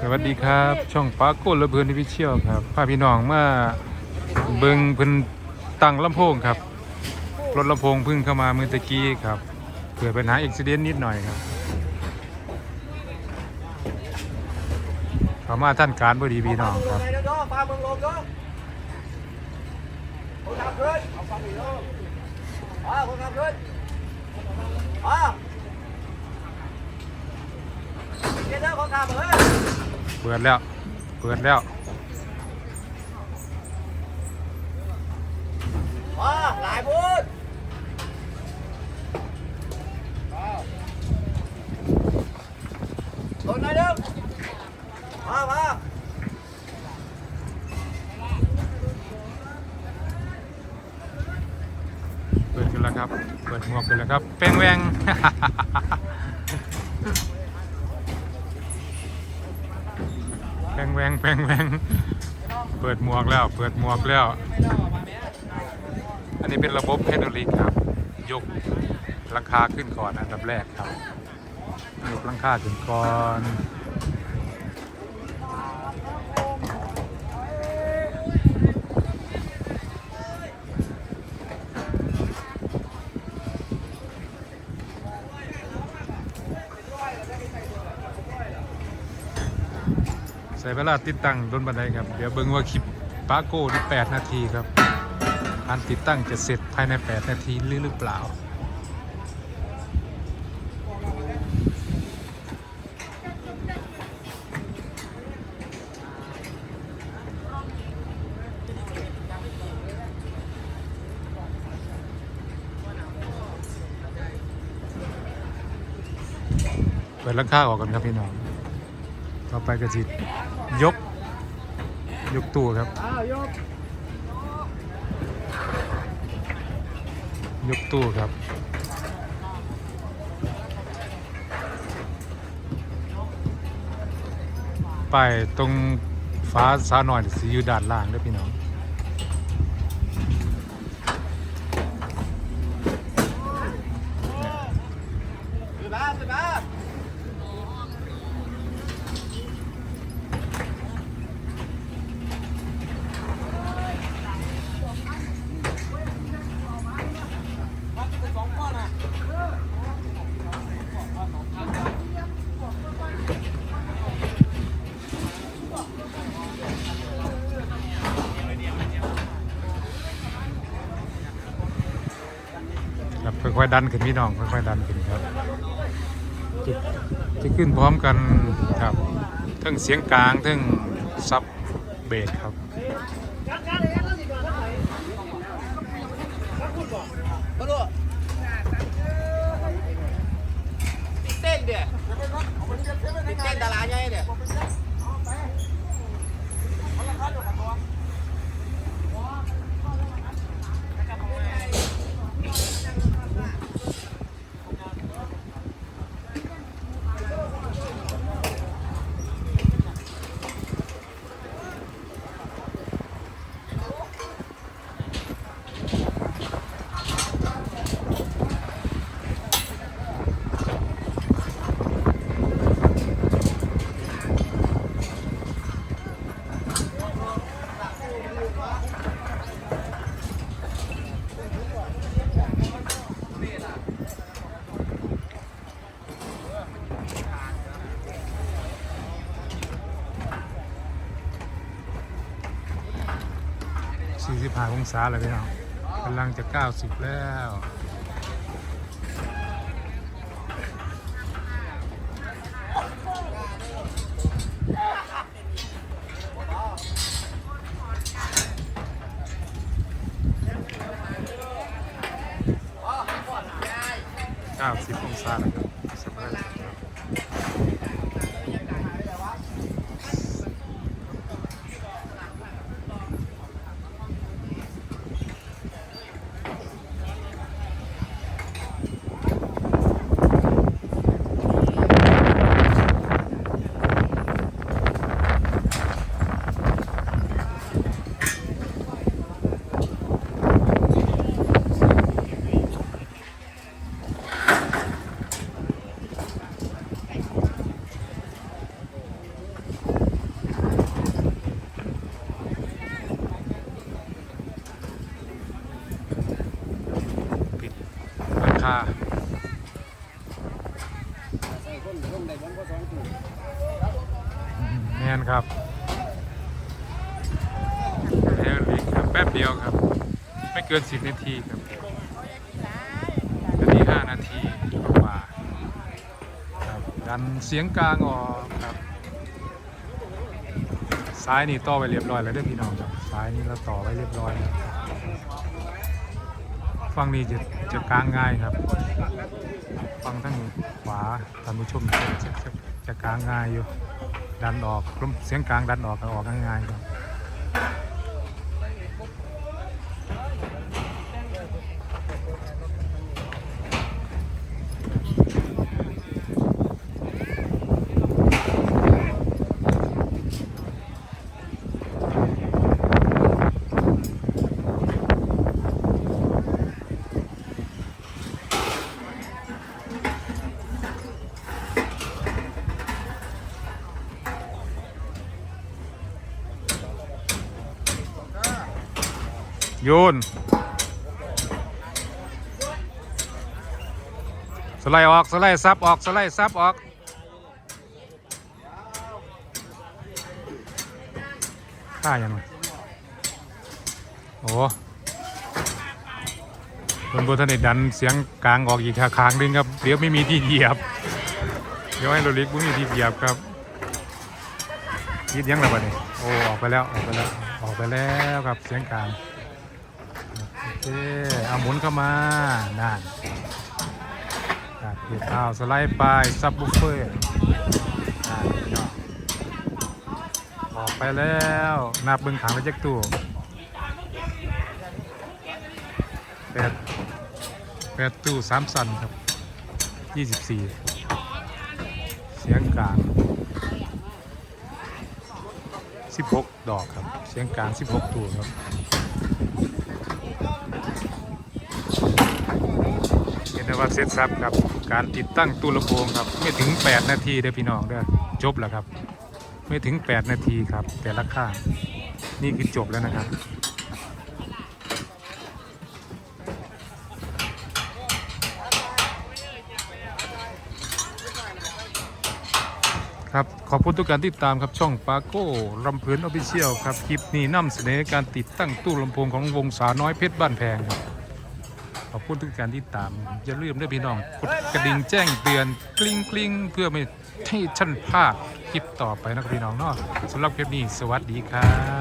สวัสดีครับ ช่องปาโก้และเพื่อนที่พิเชียวครับพาพี่น้องมาเบิงเพิ่นตั้งลำโพงครับ รถลำโพงเพึ่งเข้ามาเมื่อตะกี้ครับเกิดปัญหาอุบิเหตุนิดหน่อยครับเขามาท่านการบดีพี่น้องครับ này đó, đó, ba mừng luôn đó. Con làm lên. À, con làm lên. À. Cái đó con làm rồi. เปิดแล้ว เปิดแล้ว À, lại bốn. À. Con này đâu? À, ba. เปิดกันแล้วครับ เปิดหมวกกันแล้วครับ แป้งแวง แป้ งแวงแป้งแวงเปิดหมวกแล้ว เปิดหมวกแล้ว อันนี้เป็นระบบไฮดรอลิกครับ ยกหลังคาขึ้นก่อนอันดับแรกครับ ยกหลังคาขึ้นก่อน ใส่เวลาติดตั้งโดนบันไดครับ เดี๋ยวเบิ่งว่าคลิปปาโก้ที่8นาทีครับการติดตั้งจะเสร็จภายใน 8 นาทีหรือหรือเปล่าเปิดลังคาออกกันครับพี่น้อง ต่อไปก็จิ ยก ยกตู้ครับ ยกตู้ครับ ไปตรงฟ้าซาหน่อยสิอยู่ด้านล่างด้วยพี่น้อง ค่อยๆดันขึ้นพี่น้องค่อยๆดันขึ้นครับจะจะขึ้นพร้อมกันครับทั้งเสียงกลางทั้งซับเบสครับ Có luôn. Đi tên đi. Đi tên Đà Lạt nha đi. 45องศาแล้วพี่น้องกำลังจะ 90 แล้ว90องศาแล้วครับสบายครับ นครับเอลิกครับแป๊บ เดียวครับ ไม่เกิน10นาทีครับนาที5นาทีกว่าครับดันเสียงกลางออกครับ ซ้ายนี่ต่อไปเรียบร้อยแล้วด้อพี่น้องครับซ้ายนี่เราต่อไว้เรียบร้อยแล้วฝั่งนี้จะจะกลางง่ายครับฝั่งทางขวาท่านผู้ชมจะจะจะกลางง่ายอยู่ดันออกลมเสียงกลางดันออกก็ออกง่ายๆครับ โยน สไลด์ออก สไลด์ซับออก สไลด์ซับออกค่ายังไงโอ้บนบนถนนดันเสียงกลางออกอีกค้างหนึงครับ เดี๋ยวไม่มีที่เหยียบ เดี๋ยวให้โรลิกไม่มีที่เหยียบครับยิดยังแล้ววะนี่โอ้ ออกไปแล้ว ออกไปแล้ว ออกไปแล้วครับเสียงกลาง เคเอาหมุนเข้ามานั่นครับเดี๋ยวเอาสไลด์ไปซับบุฟเฟ่ออกไปแล้วนับเบิ้งขังไปเจ็กตู้แปดแปดตู้สามสันครับยี่สิบสี่เสียงกลางสิบหกดอกครับ เสียงกลางสิบหกตัวครับ ห็นได้ว่าเซตซับครับ การติดตั้งตู้ลำโพงครับ ไม่ถึง 8 นาทีเด้อพี่น้องเด้อจบแล้วครับ ไม่ถึง 8 นาทีครับ แต่ละข้างนี่คือจบแล้วนะครับครับ ขอบคุณทุกการติดตามครับช่องปาโก้ลำเพลินออฟฟิเชียลครับ คลิปนี้นำเสนอการติดตั้งตู้ลำโพงของวงสาน้อยเพชรบ้านแพงครับ ขอบคุณทุกการที่ตาม อย่าลืมด้วยพี่น้องกดกระดิ่งแจ้งเตือนกลิ้งกลิ้งเพื่อไม่ให้ชั้นพลาดคลิปต่อไปนะครับพี่น้องเนาะสำหรับคลิปนี้ สวัสดีครับ